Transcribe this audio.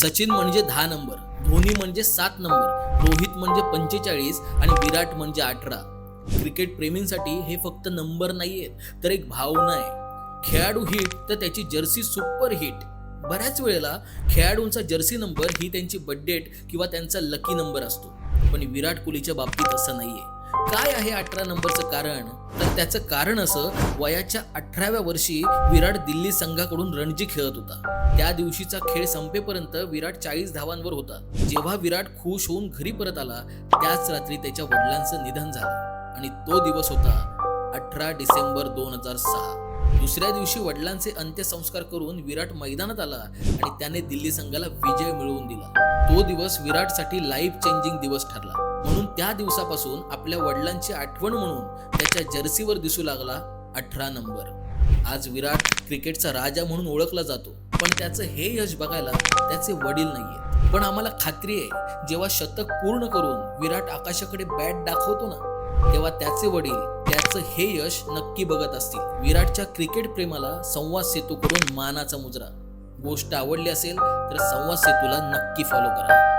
सचिन म्हणजे दहा नंबर धोनी म्हणजे सात नंबर रोहित म्हणजे पंचेचाळीस आणि विराट म्हणजे अठरा. क्रिकेट प्रेमींसाठी हे फक्त नंबर नाही आहेत तर एक भावना आहे. खेळाडू हिट तर त्याची जर्सी सुपर हिट. बऱ्याच वेळेला खेळाडूंचा जर्सी नंबर ही त्यांची बड्डेट किंवा त्यांचा लकी नंबर असतो. पण विराट कोहलीच्या बाबतीत असं नाहीये. काय आहे अठरा नंबरचं कारण? तर त्याचं कारण असं वयाच्या अठराव्या वर्षी विराट दिल्ली संघाकडून रणजी खेळत होता. त्या दिवशीचा खेळ संपेपर्यंत विराट चाळीस धावांवर होता. जेव्हा विराट खुश होऊन घरी परत आला त्याच रात्री त्याच्या वडिलांचं निधन झालं. आणि तो दिवस होता अठरा डिसेंबर दोन हजार सहा. दुसऱ्या दिवशी वडिलांचे अंत्यसंस्कार करून विराट मैदानात आला आणि त्याने दिल्ली संघाला विजय मिळवून दिला. तो दिवस विराटसाठी लाईफ चेंजिंग दिवस ठरला. म्हणून त्या दिवसापासून आपल्या वडिलांची आठवण म्हणून त्याच्या जर्सीवर दिसू लागला अठरा नंबर. आज विराट क्रिकेटचा राजा म्हणून ओळखला जातो पण त्याचं हे यश बघायला त्याचे वडील नाहीये पण आम्हाला खात्री आहे जेव्हा शतक पूर्ण करून विराट आकाशाकडे बॅट दाखवतो ना तेव्हा त्याचे वडील त्याचं हे यश नक्की बघत असतील. विराटच्या क्रिकेट प्रेमाला संवाद सेतू करून मानाचा मुजरा. गोष्ट आवडली असेल तर संवाद सेतूला नक्की फॉलो करा.